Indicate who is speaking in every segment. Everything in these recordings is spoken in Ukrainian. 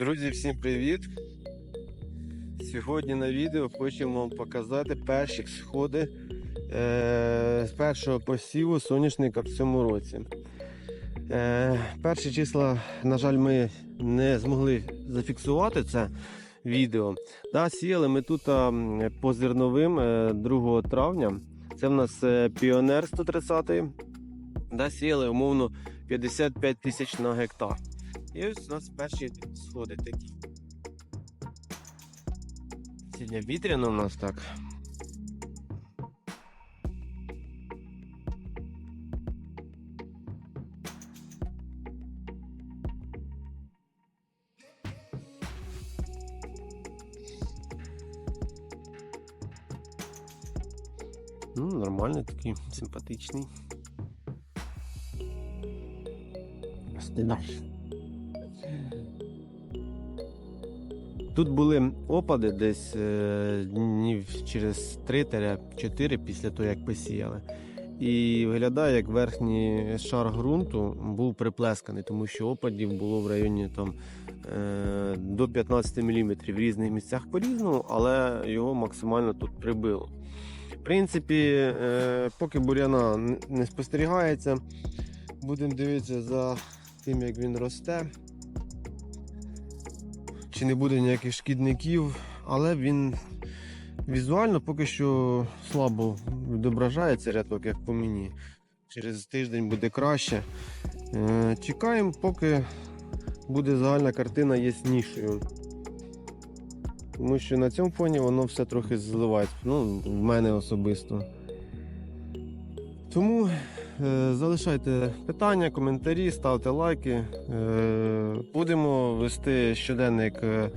Speaker 1: Друзі, всім привіт! Сьогодні на відео хочемо вам показати перші сходи е, з першого посіву соняшника в цьому році. Е, перші числа, на жаль, ми не змогли зафіксувати це відео. Да, сіяли ми тут по зерновим е, 2 травня. Це в нас е, Піонер 130. Да, сіяли умовно 55 тисяч на гектар. І ось у нас перші сходи такі. Сьогодні вітряно у нас так. Ну, нормальний такий, симпатичний. Стидаєш. Тут були опади десь е, днів через 3-4 після того, як посіяли. І виглядає, як верхній шар ґрунту був приплесканий, тому що опадів було в районі там, е, до 15 мм в різних місцях по-різному, але його максимально тут прибило. В принципі, е, поки буряна не спостерігається, будемо дивитися за тим, як він росте чи не буде ніяких шкідників, але він візуально поки що слабо відображається рядок, як по мені. Через тиждень буде краще. Е, Чекаємо, поки буде загальна картина яснішою. Тому що на цьому фоні воно все трохи зливається. Ну, в мене особисто. Тому залишайте питання, коментарі, ставте лайки. Е, будемо вести щоденник, е,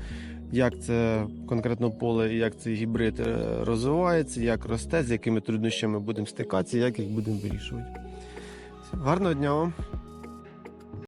Speaker 1: як це конкретно поле і як цей гібрид е, розвивається, як росте, з якими труднощами будемо стикатися, як їх будемо вирішувати. Гарного дня вам!